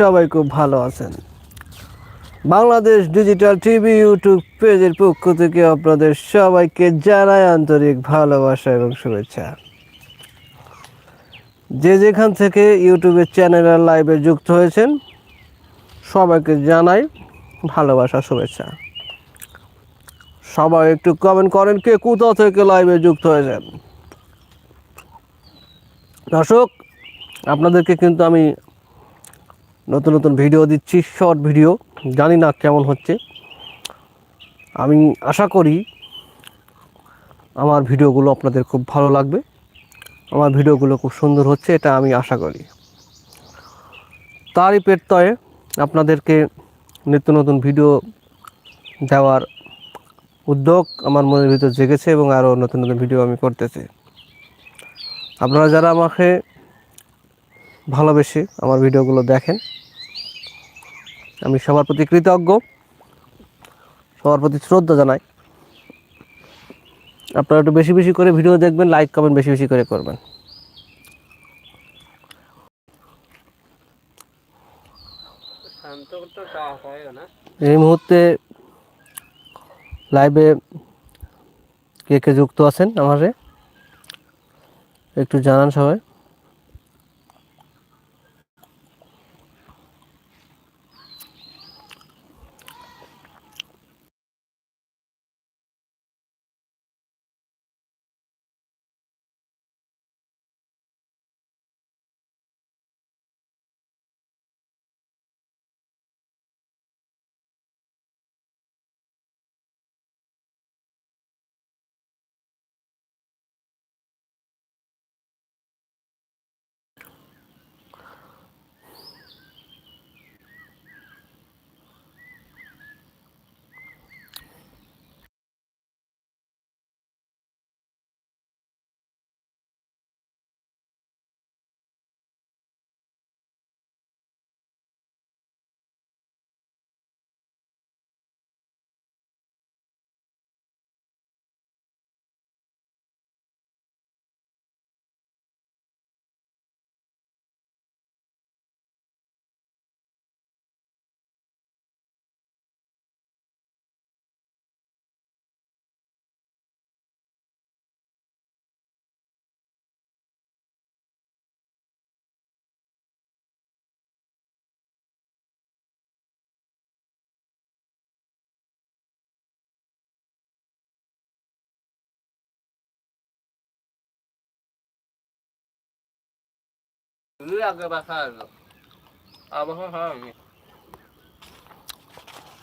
সবাই খুব ভালো আছেন। বাংলাদেশ ডিজিটাল টিভি ইউটিউব পেজের পক্ষ থেকে আপনাদের সবাইকে জানাই আন্তরিক ভালোবাসা এবং শুভেচ্ছা। যে যেখান থেকে ইউটিউবের চ্যানেলের লাইভে যুক্ত হয়েছেন, সবাইকে জানাই ভালোবাসা, শুভেচ্ছা। সবাই একটু কমেন্ট করেন কে কোথাও থেকে লাইভে যুক্ত হয়েছেন। দর্শক, আপনাদেরকে কিন্তু আমি নতুন নতুন ভিডিও দিচ্ছি শর্ট ভিডিও জানি না কেমন হচ্ছে। আমি আশা করি আমার ভিডিওগুলো আপনাদের খুব ভালো লাগবে। আমার ভিডিওগুলো খুব সুন্দর হচ্ছে, এটা আমি আশা করি। তারই পেটতয়ে আপনাদেরকে নিত্য নতুন ভিডিও দেওয়ার উদ্যোগ আমার মনের ভিতর জেগেছে এবং আরও নতুন নতুন ভিডিও আমি করতেছি। আপনারা যারা আমাকে ভালোবেসে আমার ভিডিওগুলো দেখেন আমি সবার প্রতি কৃতজ্ঞ, সবার প্রতি শ্রদ্ধা জানাই। আপনারা একটু বেশি বেশি করে ভিডিও দেখবেন লাইক কমেন্ট বেশি বেশি করে করবেন। এই মুহূর্তে লাইভে কে কে যুক্ত আছেন আমারে একটু জানান সবাই।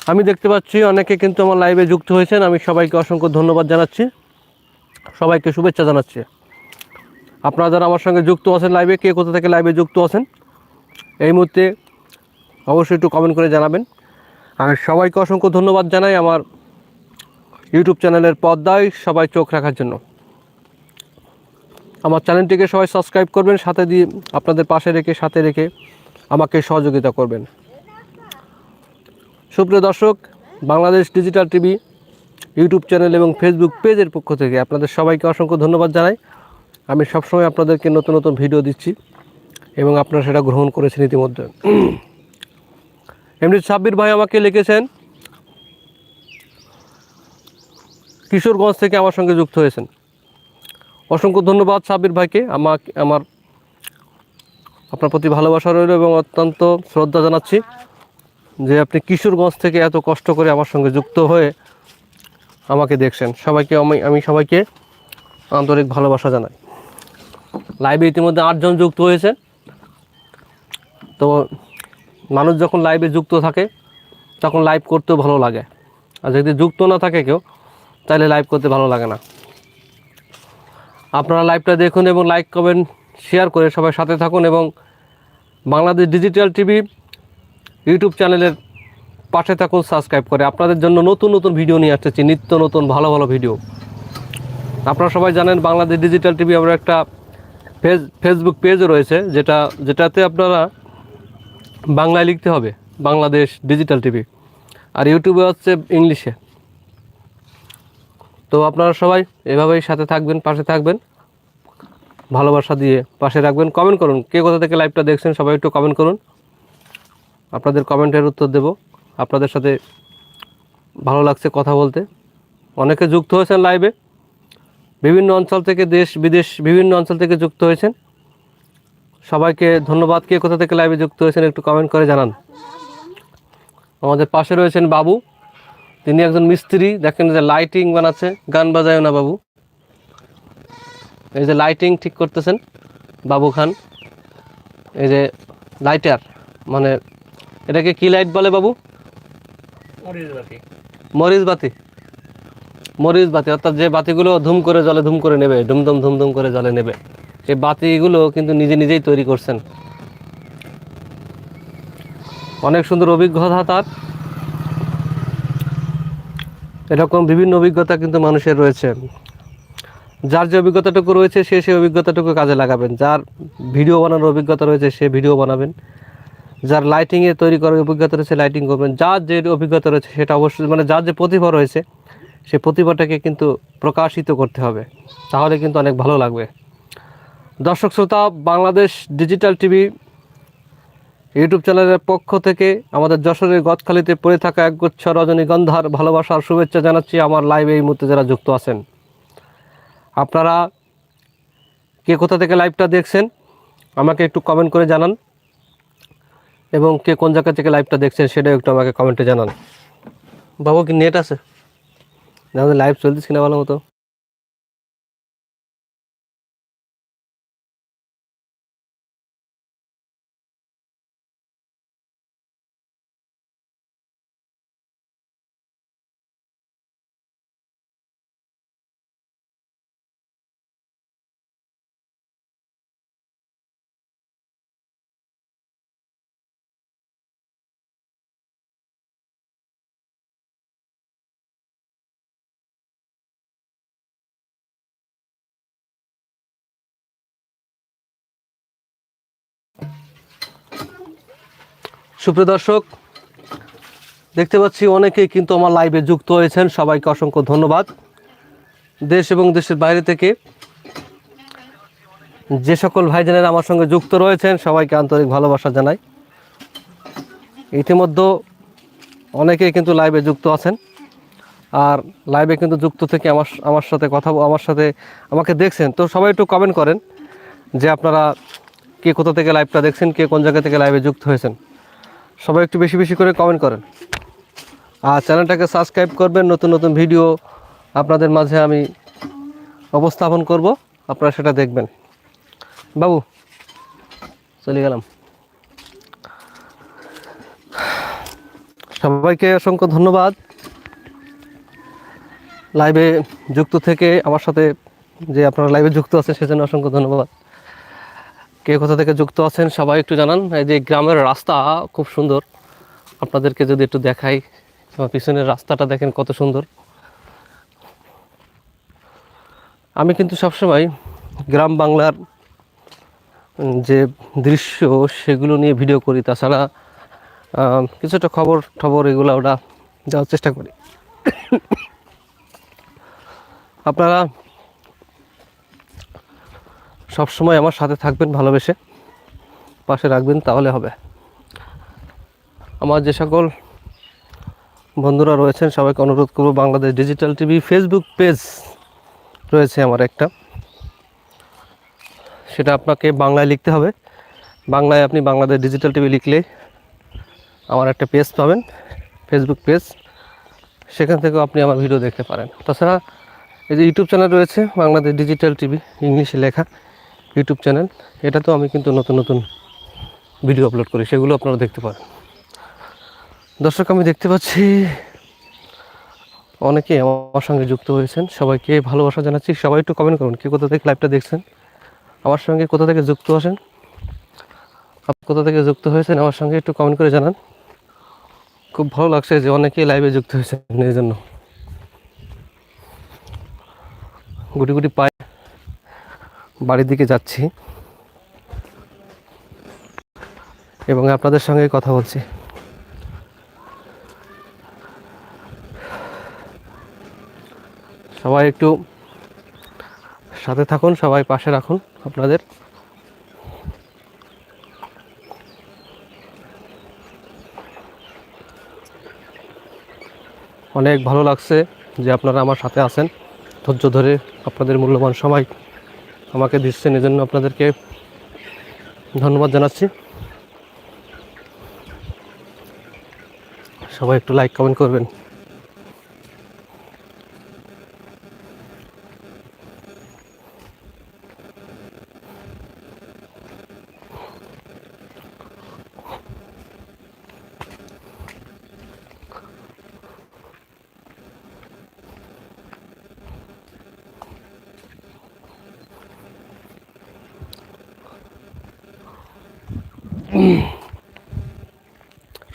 আমি দেখতে পাচ্ছি অনেকে কিন্তু আমার লাইভে যুক্ত হয়েছেন। আমি সবাইকে অসংখ্য ধন্যবাদ জানাচ্ছি। সবাইকে শুভেচ্ছা জানাচ্ছি। আপনারা যারা আমার সঙ্গে যুক্ত আছেন লাইভে কে কোথা থেকে লাইভে যুক্ত আছেন, এই মুহূর্তে অবশ্যই একটু কমেন্ট করে জানাবেন। আমি সবাইকে অসংখ্য ধন্যবাদ জানাই আমার ইউটিউব চ্যানেলের পর্দায় সবাই চোখ রাখার জন্য। আমার চ্যানেলটিকে সবাই সাবস্ক্রাইব করবেন, সাথে দিয়ে আপনাদের পাশে রেখে, সাথে রেখে আমাকে সহযোগিতা করবেন। সুপ্রিয় দর্শক, Bangladesh digital TV YouTube channel এবং ফেসবুক পেজের পক্ষ থেকে আপনাদের সবাইকে অসংখ্য ধন্যবাদ জানাই। আমি সবসময় আপনাদেরকে নতুন নতুন ভিডিও দিচ্ছি এবং আপনারা সেটা গ্রহণ করেছেন ইতিমধ্যে। এমনি সাব্বির ভাই আমাকে লিখেছেন, কিশোরগঞ্জ থেকে আমার সঙ্গে যুক্ত হয়েছেন। অসংখ্য ধন্যবাদ সাবির ভাইকে। আমাকে, আমার, আপনার প্রতি ভালোবাসা রইল এবং অত্যন্ত শ্রদ্ধা জানাচ্ছি যে আপনি কিশোরগঞ্জ থেকে এত কষ্ট করে আমার সঙ্গে যুক্ত হয়ে আমাকে দেখছেন। সবাইকে আমি আমি সবাইকে আন্তরিক ভালোবাসা জানাই। লাইভে ইতিমধ্যে আটজন যুক্ত হয়েছে তো মানুষ যখন লাইভে যুক্ত থাকে, তখন লাইভ করতেও ভালো লাগে। আর যদি যুক্ত না থাকে কেউ, তাহলে লাইভ করতে ভালো লাগে না। আপনারা লাইভটা দেখুন এবং লাইক কমেন্ট শেয়ার করে সবাই সাথে থাকুন এবং বাংলাদেশ ডিজিটাল টিভি ইউটিউব চ্যানেলের পাশে থাকুন সাবস্ক্রাইব করে। আপনাদের জন্য নতুন নতুন ভিডিও নিয়ে আসতেছি, নিত্য নতুন ভালো ভালো ভিডিও আপনারা সবাই জানেন বাংলাদেশ ডিজিটাল টিভি আমরা একটা ফেস ফেসবুক পেজও রয়েছে, যেটা, যেটাতে আপনারা বাংলায় লিখতে হবে, বাংলাদেশ ডিজিটাল টিভি আর ইউটিউবে হচ্ছে ইংলিশে তো আপনারা সবাই এভাবেই সাথে থাকবেন, পাশে থাকবেন। ভালোবাসা দিয়ে পাশে রাখবেন। কমেন্ট করুন, কে কোথা থেকে লাইভটা দেখছেন সবাই একটু কমেন্ট করুন। আপনাদের কমেন্টের উত্তর দেব। আপনাদের সাথে ভালো লাগছে কথা বলতে। অনেকে যুক্ত হয়েছেন লাইভে বিভিন্ন অঞ্চল থেকে দেশ, বিদেশ, বিভিন্ন অঞ্চল থেকে যুক্ত হয়েছেন। সবাইকে ধন্যবাদ। কে কোথা থেকে লাইভে যুক্ত হয়েছেন একটু কমেন্ট করে জানান। আমাদের পাশে রয়েছেন বাবু। তিনি একজন মিস্ত্রি দেখেন যে লাইটিং বানাচ্ছে গান বাজায় না বাবু। এই যে লাইটিং ঠিক করতেছেন বাবু খান। এই যে লাইটার মানে এটাকে কি লাইট বলে বাবু? মরিচ বাতি মরিচ বাতি অর্থাৎ যে বাতিগুলো ধুম করে জলে ধুম করে নেবে ধুমধুম ধুমধুম করে জলে নেবে সেই বাতিগুলো কিন্তু নিজে নিজেই তৈরি করছেন। অনেক সুন্দর অভিজ্ঞতা তার। এরকম বিভিন্ন অভিজ্ঞতা কিন্তু মানুষের রয়েছে। যার যে অভিজ্ঞতাটুকু রয়েছে, সে সেই অভিজ্ঞতাটুকু কাজে লাগাবেন। যার ভিডিও বানানোর অভিজ্ঞতা রয়েছে, সে ভিডিও বানাবেন। যার লাইটিংয়ে তৈরি করার অভিজ্ঞতা রয়েছে লাইটিং করবেন। যার যে অভিজ্ঞতা রয়েছে, সেটা অবশ্যই মানে যার যে প্রতিভা রয়েছে সেই প্রতিভাটাকে কিন্তু প্রকাশিত করতে হবে। তাহলে কিন্তু অনেক ভালো লাগবে। দর্শক শ্রোতা, বাংলাদেশ ডিজিটাল টিভি ইউটিউব চ্যানেলের পক্ষ থেকে আমাদের যশোরের গদখালিতে পড়ে থাকা একগুচ্ছ রজনীগন্ধার ভালোবাসার শুভেচ্ছা জানাচ্ছি আমার লাইভে এই মুহূর্তে যারা যুক্ত আছেন। আপনারা কে কোথা থেকে লাইভটা দেখছেন, আমাকে একটু কমেন্ট করে জানান এবং কে কোন জায়গা থেকে লাইভটা দেখছেন সেটাও একটু আমাকে কমেন্টে জানান। বাবু, কি নেট আছে? লাইভ চলতেছি না ভালো মতো। সুপ্রিয় দর্শক, দেখতে পাচ্ছি অনেকেই কিন্তু আমার লাইভে যুক্ত হয়েছেন। সবাইকে অসংখ্য ধন্যবাদ। দেশ এবং দেশের বাইরে থেকে যে সকল ভাইজানেরা আমার সঙ্গে যুক্ত রয়েছেন, সবাইকে আন্তরিক ভালোবাসা জানাই। ইতিমধ্যে অনেকেই কিন্তু লাইভে যুক্ত আছেন। আর লাইভে কিন্তু যুক্ত থেকে আমার আমার সাথে কথা আমার সাথে আমাকে দেখছেন। তো সবাই একটু কমেন্ট করেন যে আপনারা কে কোথা থেকে লাইভটা দেখছেন, কে কোন জায়গা থেকে লাইভে যুক্ত হয়েছেন। সবাই একটু বেশি বেশি করে কমেন্ট করেন। আর চ্যানেলটাকে সাবস্ক্রাইব করবেন, নতুন নতুন ভিডিও আপনাদের মাঝে আমি উপস্থাপন করব, আপনারা সেটা দেখবেন। বাবু, চলে গেলাম। সবাইকে অসংখ্য ধন্যবাদ। লাইভে যুক্ত থেকে আমার সাথে যে আপনারা লাইভে যুক্ত আছেন, সেজন্য অসংখ্য ধন্যবাদ। কে কোথা থেকে যুক্ত আছেন সবাই একটু জানান। এই যে গ্রামের রাস্তা খুব সুন্দর। আপনাদেরকে যদি একটু দেখাই পিছনের রাস্তাটা দেখেন কত সুন্দর। আমি কিন্তু সবসময় গ্রাম বাংলার যে দৃশ্য সেগুলো নিয়ে ভিডিও করি। তাছাড়া কিছুটা খবর টবর এগুলো ওটা দেওয়ার চেষ্টা করি। আপনারা সব সময় আমার সাথে থাকবেন, ভালোবেসে পাশে রাখবেন, তাহলে হবে। আমার যে সকল বন্ধুরা রয়েছেন, সবাইকে অনুরোধ করব, Bangladesh digital TV Facebook page রয়েছে আমার একটা। সেটা আপনাকে বাংলায় লিখতে হবে। বাংলায় আপনি বাংলাদেশ ডিজিটাল টিভি লিখলে আমার একটা পেজ পাবেন, ফেসবুক পেজ। সেখান থেকেও আপনি আমার ভিডিও দেখতে পারেন। তাছাড়া এই যে ইউটিউব চ্যানেল রয়েছে, বাংলাদেশ ডিজিটাল টিভি, ইংলিশে লেখা। ইউটিউব চ্যানেল এটাতেও আমি কিন্তু নতুন নতুন ভিডিও আপলোড করি, সেগুলো আপনারা দেখতে পারেন। দর্শক, আমি দেখতে পাচ্ছি অনেকে আমার সঙ্গে যুক্ত হয়েছেন, সবাইকে ভালোবাসা জানাচ্ছি। সবাই একটু কমেন্ট করুন, কে কোথা থেকে লাইভটা দেখছেন? আমার সঙ্গে কোথা থেকে যুক্ত আছেন? আপনি কোথা থেকে যুক্ত হয়েছেন? আমার সঙ্গে একটু কমেন্ট করে জানান। খুব ভালো লাগছে যে অনেকেই লাইভে যুক্ত হয়েছেন, এই জন্য। গুটি গুটি পায়ে বাড়ির দিকে যাচ্ছি। এবং আপনাদের সঙ্গে কথা বলছি। সবাই একটু সাথে থাকুন, সবাই পাশে রাখুন আপনাদের। অনেক ভালো লাগছে যে আপনারা আমার সাথে আছেন। ধৈর্য ধরে আপনাদের মূল্যবান সময় আমাকে দিচ্ছেন এজন্য আপনাদেরকে ধন্যবাদ জানাচ্ছি। সবাই একটু লাইক কমেন্ট করবেন।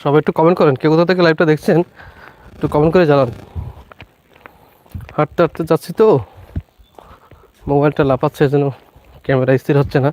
সবাই একটু কমেন্ট করেন, কে কোথা থেকে লাইভটা দেখছেন? একটু কমেন্ট করে জানান। হাঁটতে হাঁটতে যাচ্ছি তো। মোবাইলটা লাফাচ্ছে যেন ক্যামেরা স্থির হচ্ছে না।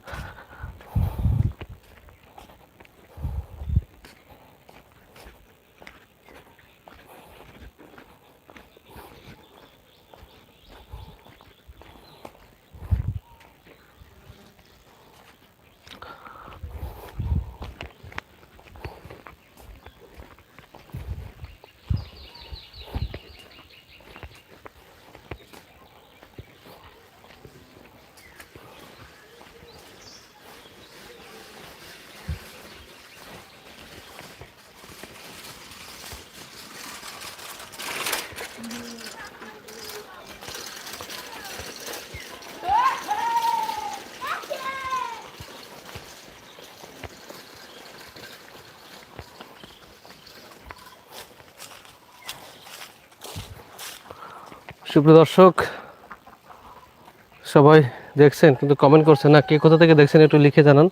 সুপ্রিয় দর্শক, সবাই দেখছেন, কিন্তু কমেন্ট করছেন না। কে কোথা থেকে দেখছেন একটু লিখে জানান।